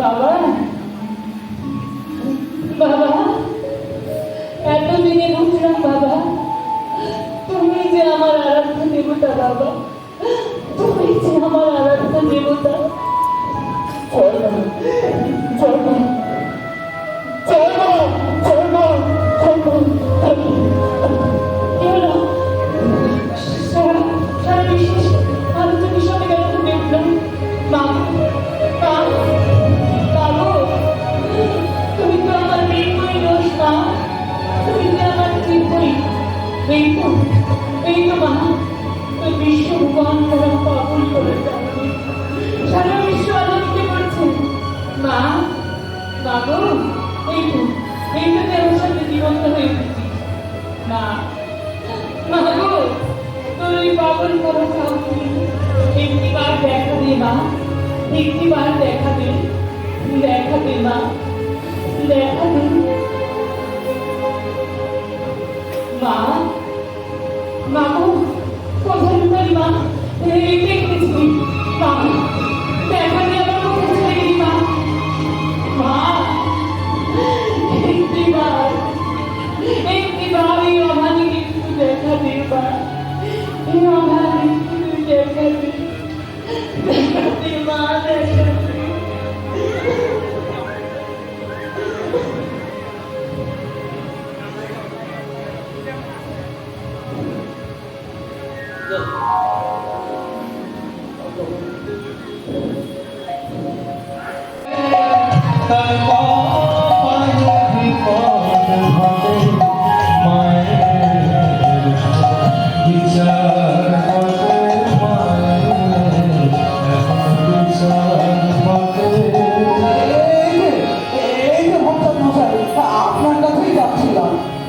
বাবা বাবা এতদিনে বুঝলাম বাবা তুমি যে আমার আরাধ্য দেবতা বাবা। দোষ মা তুমি তো, এই তো মা তুই বিশ্ব ভগবান করা পাগল করে সারা বিশ্ব আলোকিত করছে। মা বাবু এই তো সাথে জীবন্ত হয়ে উঠেছি মা মাগো তোর ওই পাগল করে একটিবার দেখা দে মা, একটিবার দেখা দে দেখা দে মা, দেখা মা মাগো কোথায় লুকালি মা এই দেখতেছি মা দেখা দে আমার মুখে ছেড়ে গেলি মা মা একটিবার একটিবার এই একটু দেখা দে মা এই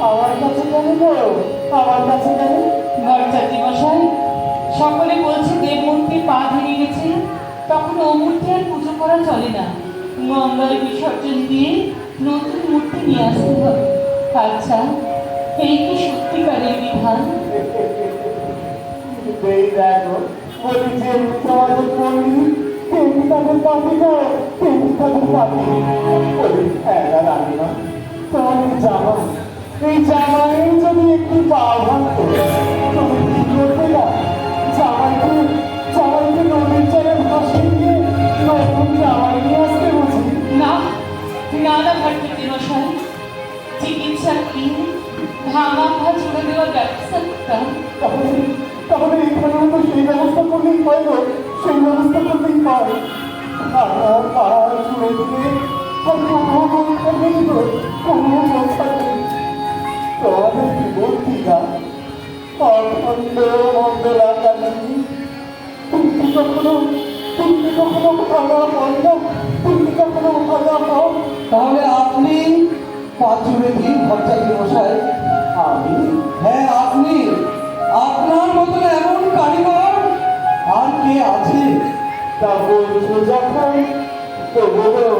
আমার কাছে কেন গো? আমার কাছে কেন ভট্টাচার্য মশাই সকলে বলছে দেব মূর্তি পা ভেঙে গেছে। তখন ও মূর্তি আর পুজো করা চলে না। মঙ্গল বিসর্জন দিয়ে নতুন মূর্তি নিয়ে আসতে হবে। আচ্ছা এই কি সত্যিকারের বিধান? এই দেখো, বলি যে তোমাদের না না ভট্টাচার্য মশাই চিকিৎসা কি ভাঙা ভা জুড়ে দেওয়ার ব্যবস্থা করতাম তাহলে তাহলে এখানে তো সেই ব্যবস্থা করলেই হয় গো সেই ব্যবস্থা করলেই হয় ভাঙা পা জুড়ে দিয়ে আর কখনো কখনো ভাঙা কখনো ভাঙা তাহলে আপনি পাঁচুরে দিন ভট্টাচার্য মশাই আমি হ্যাঁ আপনি। আপনার মতন এমন কারিগর আর কে আছে? তা বলছো যখন, তবুও